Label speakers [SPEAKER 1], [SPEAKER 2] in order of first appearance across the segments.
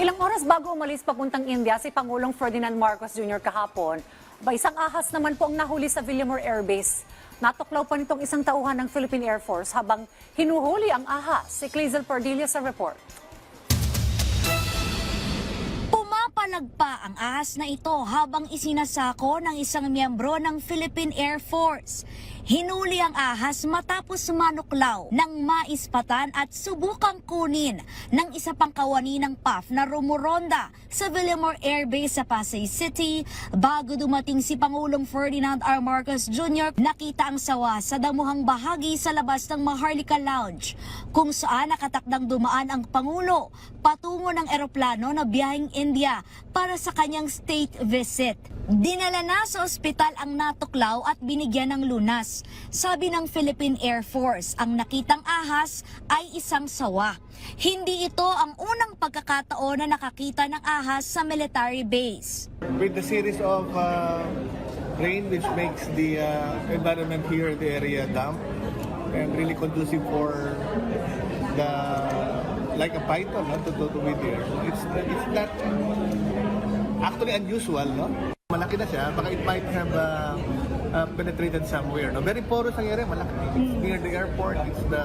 [SPEAKER 1] Ilang oras bago umalis papuntang India si Pangulong Ferdinand Marcos Jr. kahapon, ba isang ahas naman po ang nahuli sa Villamor Air Base. Natuklaw pa nitong isang tauhan ng Philippine Air Force habang hinuhuli ang ahas. Si Clazel Pardilla sa report.
[SPEAKER 2] Pumapalag pa ang ahas na ito habang isinasako ng isang miyembro ng Philippine Air Force. Hinuli ang ahas matapos manuklaw ng maispatan at subukang kunin ng isa pang kawani ng PAF na rumuronda sa Villamor Air Base sa Pasay City. Bago dumating si Pangulong Ferdinand R. Marcos Jr., nakita ang sawa sa damuhang bahagi sa labas ng Maharlika Lounge kung saan nakatakdang dumaan ang Pangulo patungo ng eroplano na biyaheng India para sa kanyang state visit. Dinala na sa ospital ang natuklaw at binigyan ng lunas. Sabi ng Philippine Air Force, ang nakitang ahas ay isang sawa. Hindi ito ang unang pagkakataon na nakakita ng ahas sa military base.
[SPEAKER 3] with the series of uh, rain which makes the uh, environment here the area damp and really conducive for the like a python no, to, to, to be there. It's it's not actually unusual, no? Malaki na siya, baka it might have uh, uh, penetrated somewhere. No? Very porous ang area, malaki. It's near the airport, it's the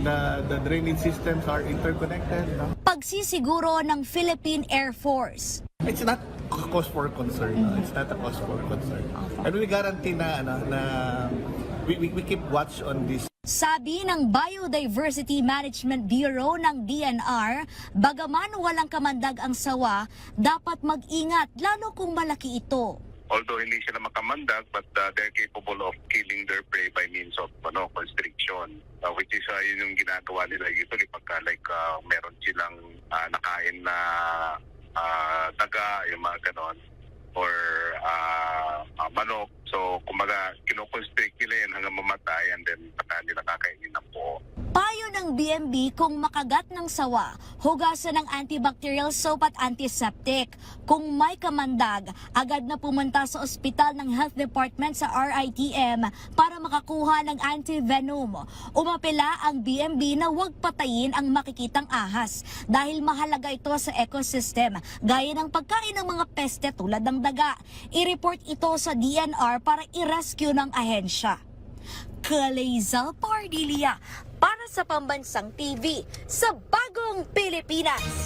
[SPEAKER 3] the the drainage systems are interconnected. No?
[SPEAKER 2] Pagsisiguro ng Philippine Air Force.
[SPEAKER 3] It's not cause for concern. no? It's not a cause for concern. And we guarantee na, ano, na we, we, we keep watch on this.
[SPEAKER 2] Sabi ng Biodiversity Management Bureau ng DNR, bagaman walang kamandag ang sawa, dapat mag-ingat lalo kung malaki ito.
[SPEAKER 4] although hindi sila makamandag but uh, they're capable of killing their prey by means of ano constriction uh, which is uh, yun yung ginagawa nila usually pagka like uh, meron silang uh, nakain na uh, daga yung mga ganon or uh, uh, manok so kumaga kinoconstrict nila yan hanggang mamatay and then saka nila kakainin ng buo
[SPEAKER 2] Payo ng BMB kung makagat ng sawa, hugasan ng antibacterial soap at antiseptic. Kung may kamandag, agad na pumunta sa ospital ng Health Department sa RITM para makakuha ng antivenom. Umapela ang BMB na huwag patayin ang makikitang ahas dahil mahalaga ito sa ecosystem gaya ng pagkain ng mga peste tulad ng daga. I-report ito sa DNR para i-rescue ng ahensya. Kalezal Pardilia para sa Pambansang TV sa Bagong Pilipinas.